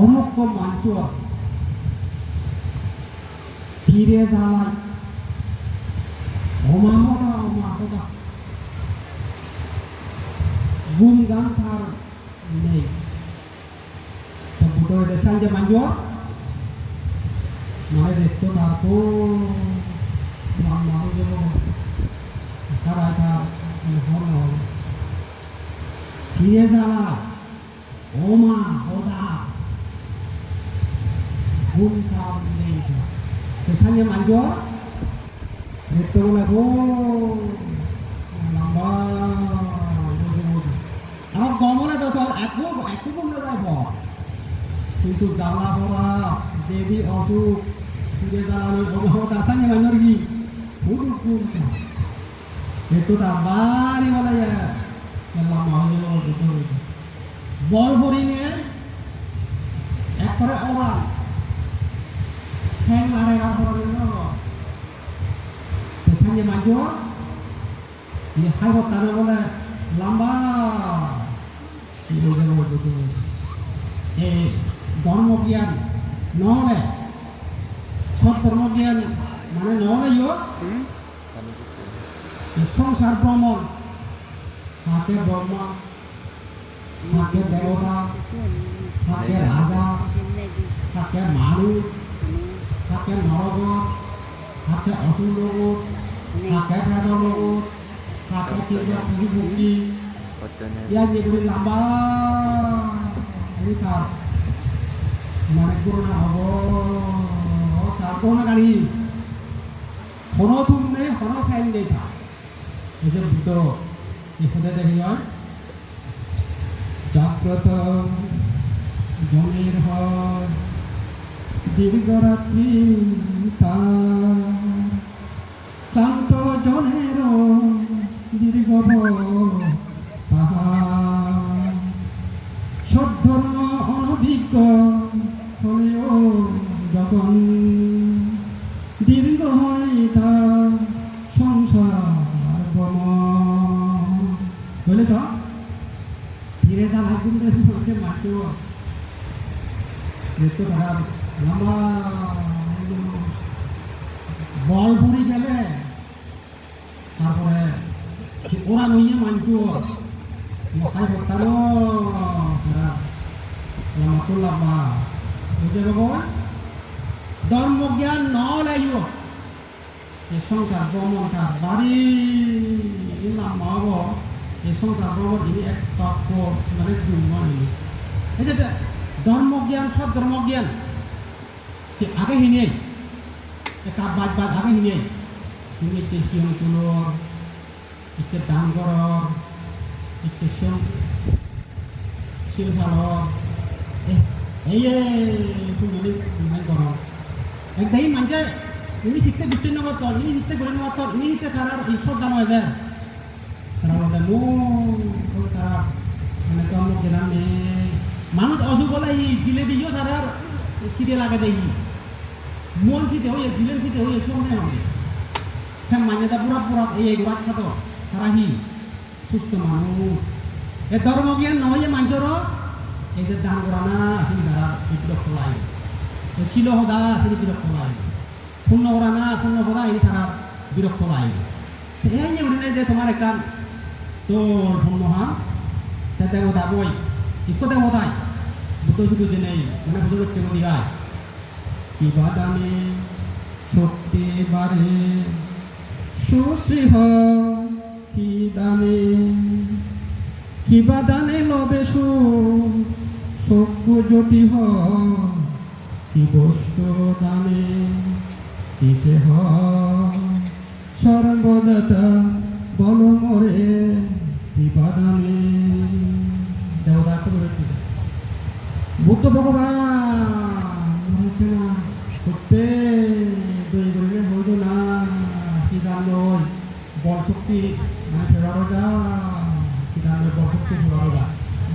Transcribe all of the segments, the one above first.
Morocco মাঞ্চুয়া ফিরে যাওয়ায় অমাহদা অমাহদা গুণগান তার নেই। তো বুটোয় দেশাল যে মাঞ্জুয়া মানে দেখতো তারপর তারা তার মানে ফিরে যাওয়া Kesannya manjur Itu lagu আমার গমনে তো তোর একো একো কমলে যাব কিন্তু জ্বালা পড়া দেবী অসুখ ফিরে জ্বালানো অভাবতা আসানি মানুষ কি wala ya yang lama hanya itu বল ভরিনে একবারে অবাক ঠ্যাং লারে না ভরে না পেছনে মাঝো ini hai hot tanah বলে লম্বা কি বলে বলতো এই ধর্মজ্ঞান নহলে সব ধর্মজ্ঞান মানে নহলে ইয় সংসার ভ্রমণ থাকে ব্রহ্মা থাকে দেবতা থাকে রাজা থাকে মানুষ থাকে নরগত থাকে অসুর লোক থাকে ভেদ লোক থাকে তিনটা পুঁজি ভুক্তি ইয়ার যেগুলি লম্বা তার করোনা হব তার করোনা গাড়ি হন তুম নেই হন সাইন নেই তা জনের দীর্ঘ সদ্ধর্ম অনভিজ্ঞ হলেও যখন দীর্ঘ হয় তার সংসার ভ্রমণ বুঝলেছ? ফিরে কিন্তু মধ্যে মাত্র একটু খারাপ লম্বা বল পুরি গেলে তারপরে ওরা মাথায় ভর্তানো খারাপ লামাতো লামা বুঝে ভগবান ধর্মজ্ঞান ন লাইব এই সংসার ভ্রমণটা বাড়ি লামাব এই সংসার ভ্রমণ ইনি এক তত্ত্ব মানে দুর্মন এই যে ধর্মজ্ঞান সব ধর্মজ্ঞান আগে হিনে একা বাদ বাদ আগে হিনে হিনে হিম তুলর ইচ্ছে করর ইচ্ছে সিং সালর এই তুমি মানে করর একদাই মানছে ini kita bikin nama ton, ini kita boleh nama ton, ini kita karar isot dan wajar. Karar wajar mu, kalau karar mana tuan mau kira me, mana tuh asu bola i, gile bijo karar kita laga deh i. Mon kita oh ya, gile kita oh ya, semua nih. Kan mana dah eh sustu manu. Eh dorong gian namanya mancoro, eh sedang kurana, sini karar itu dok mulai. Eh silo hoda, sini tidak mulai. পূর্ণ ওরা না পূর্ণ ওরা এই তারা বিরক্ত লাগবে এই যে উঠে যে তোমার একটা তোর পূর্ণ হা তাতে ওদা বই ইকোতে ওদাই বুদ্ধ শুধু যে নেই মানে বুঝে হচ্ছে নদী গায় কি বাদামে সত্যি বারে সুশ্রীহ কি দানে? কি বাদানে লবে সভ্য জ্যোতি হ কি বস্তু দানে? কিসে সর্বদাতা বল মরে বিপাদানে দেবতা করেছিল বুদ্ধ ভগবান করতে দই করলে হইল না কি দাম লই বল শক্তি মানে ফেরারো যা, কি দাম লই বল যা।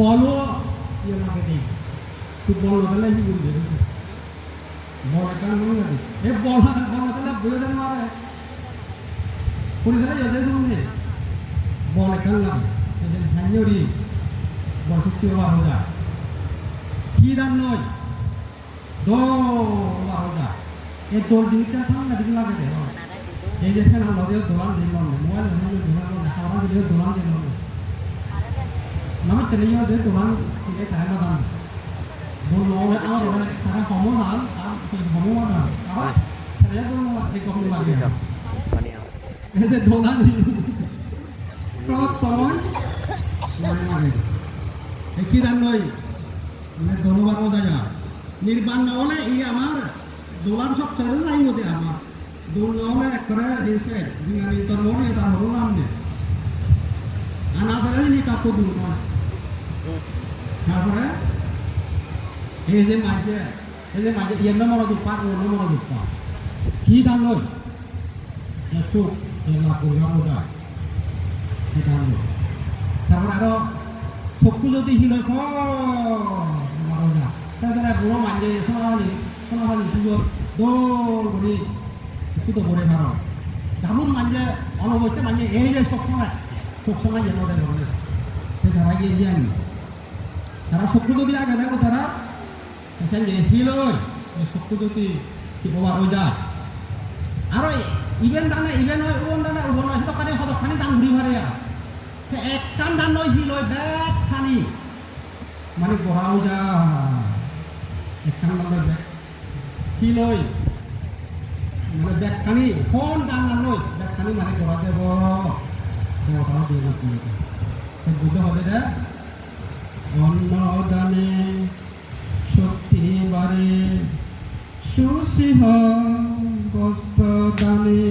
বলো ইয়ে আমাকে দেই তুই বল তাহলে কি করবি বল কান মনে লাগে? এ বল বল তাহলে বলে দেন মারে। পুরি তাহলে যাতে শুনে বল কান লাগে এই যে হ্যান্ডরি বল শক্তি ব্যবহার হয়ে যায় কি দান নয়। দো বারো যা। এই দোল দিনটা সামনে দিকে লাগে দে এই যে ফেনা নদী দোলান দিল মোবাইল দোলান খাওয়া দিলে দোলান দিল নামে তেলে যাওয়া যে দোলান আছে তাই মাদান দোল নলে আমার ওখানে তারা হাল আর দোল এই কম লাগে এই যে দোলান সব সময় মনে জান নই মানে ধন্যবাদ বোঝা যায় নির্বাণ না হলে এই আমার দোলান সব ছেড়ে নাই মধ্যে আমার। দোল না হলে করে দিয়েছে বিজ্ঞানী তোর মনে তার হলো নাম নেই আনা তাহলে নি কাপড় দূর নয় তারপরে এই যে মাঝে এই যে মাঝে ইয়ে নম্বর দুপা ও নম্বর দুপা কি দান নই সুখ এই লাভ করবা বোঝা এটা আনলো তারপরে আরও চকু যদি হিলৈ মাৰো যা তাৰপিছতে বুঢ়ো মানুহে সোণালী সোণালী সুযোগ দৌৰ কৰি সুতো করে ভাড়া দামুর মানুষে অনবচ্চে মানুষে এই যে সবসময় সবসময় যেন ওদের ধরনের সে তারা গিয়ে যে আনি তারা শক্তি যদি আগে থাকো তারা এসে যে হিলই শক্তি যদি কি প্রভাব হয়ে যায় আর ইভেন দানে ইভেন হয় উবন দানে উবন হয় সেটা কানে সদখানি দান ঘুরি ভারে এক কান দান নয় হিলই ব্যাগ খানি মানে বহাও যা এক কান দান নয় ব্যাগ মানে ব্যাগ খানি ফোন নয় ব্যাগ খানি মানে বহা যাব দেবতারা দিয়ে বুঝতে অন্ন দানে শক্তি বারে সুসিহ দানে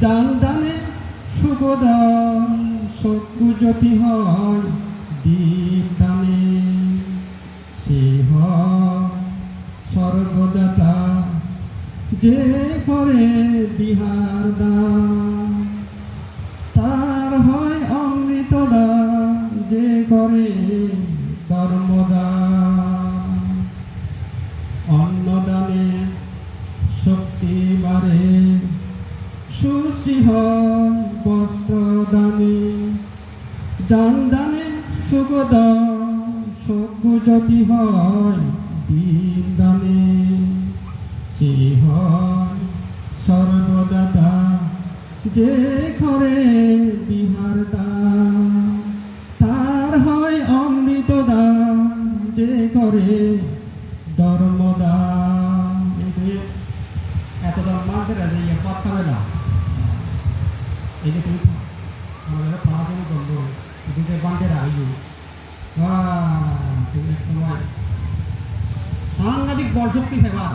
জান দানে শুভদান শত্রু জ্যোতি হয় দীপ দানে সিংহ সর্বদাতা যে করে বিহার দান তার হয় অমৃত দান যে করে কর্মদান অন্নদানে শক্তি বাড়ে সুসিহ বস্ত্র দানে জান দানে সুগদ সজ্ঞ হয় দিন দানে সিংহ সর্বদাতা, যে ঘরে বিহার তার হয় অমৃত দান যে করে যে এত দাম মানতে রাজে ইয়ে পথ খাবে না। এই যে তুমি আমাদের পড়াশোনা করব এদিকে বাঁধে রাখি তুমি এক সময় সাংঘাতিক বলশক্তি favour.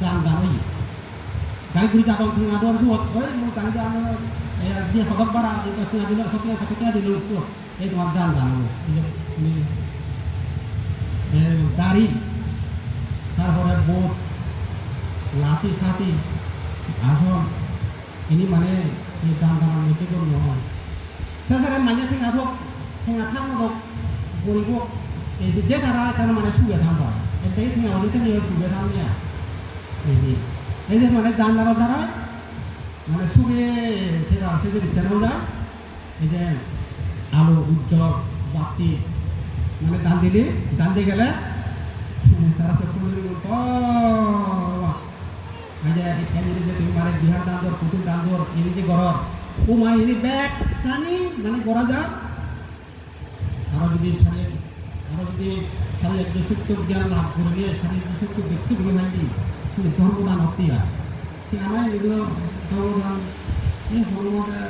dan oi kali guri cakap tengah dua suat oi mu kali jang eh dia fakot bara itu tengah dulu sotnya fakotnya di dulu tuh eh cuma jang dan ini eh গাড়ি তারপরে boat লাঠি সাথি আসন ini মানে এই যান দানার মধ্যে কোনো নহয় সেসারে মানে থেকে আসক ঠেঙা থাক মতো গরিব এই যে তারা তারা মানে সুগে থাকা এটাই ঠেঙা মধ্যে থেকে সুগে থাকা যে যে মানে যান দানার দ্বারা মানে সুগে সেটা সে যে রিটার্ন যায় এই যে আলো উজ্জ্বল বাতি মানে দান দিলে দান দিয়ে গেলে তারা সব করে aja ikan ini jadi kemarin jihad dantor putus dantor ini sih goror umah ini back kani mana goraja আরও যদি শারীরিক আরও যদি শারীরিক যে সুস্থ জ্ঞান লাভ করলে শারীরিক যে সুস্থ ব্যক্তি সে ধর্মদান হতিয়া সে আমার এগুলো ধর্মদান এই হয়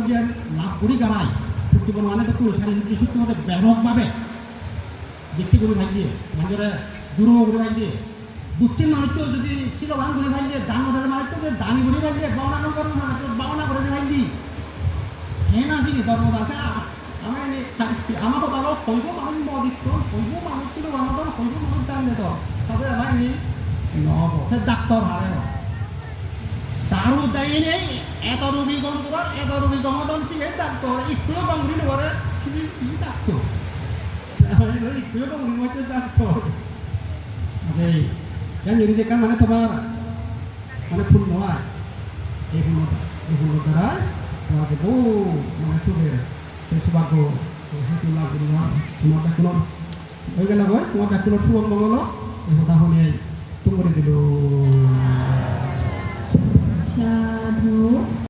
জ্ঞান লাভ করি গাড়ায় সত্যি তো পুরো শারীরিক যে সুস্থ মধ্যে ব্যাপকভাবে দেখতে করে ভাই দিয়ে মানুষেরা দূর করে মানুষ তো যদি শিলবান করে ভাই দিয়ে দান করে মানুষ তো দানি করে ভাই দিয়ে বাউনা করে বাউনা করে 아마도 나로 걸고 마는 법 있고 걸고 마는 씨로 아마도 걸고 마는 땅에서 다들 많이 너무 닥터 하래요 다루 다이네 에더루비 건고가 에더루비 건고던 시에 닥터 이끌어 방문이 와래 시비 이 닥터 이끌어 방문이 와래 닥터 오케이 yang jadi sekarang mana tebar mana pun nawa eh pun nawa eh pun nawa terai nawa tebu mana sudah eh lagu noa noa dah kuno eh kalau gue noa dah kuno suang mongolo eh kita honi tunggu dulu সাধু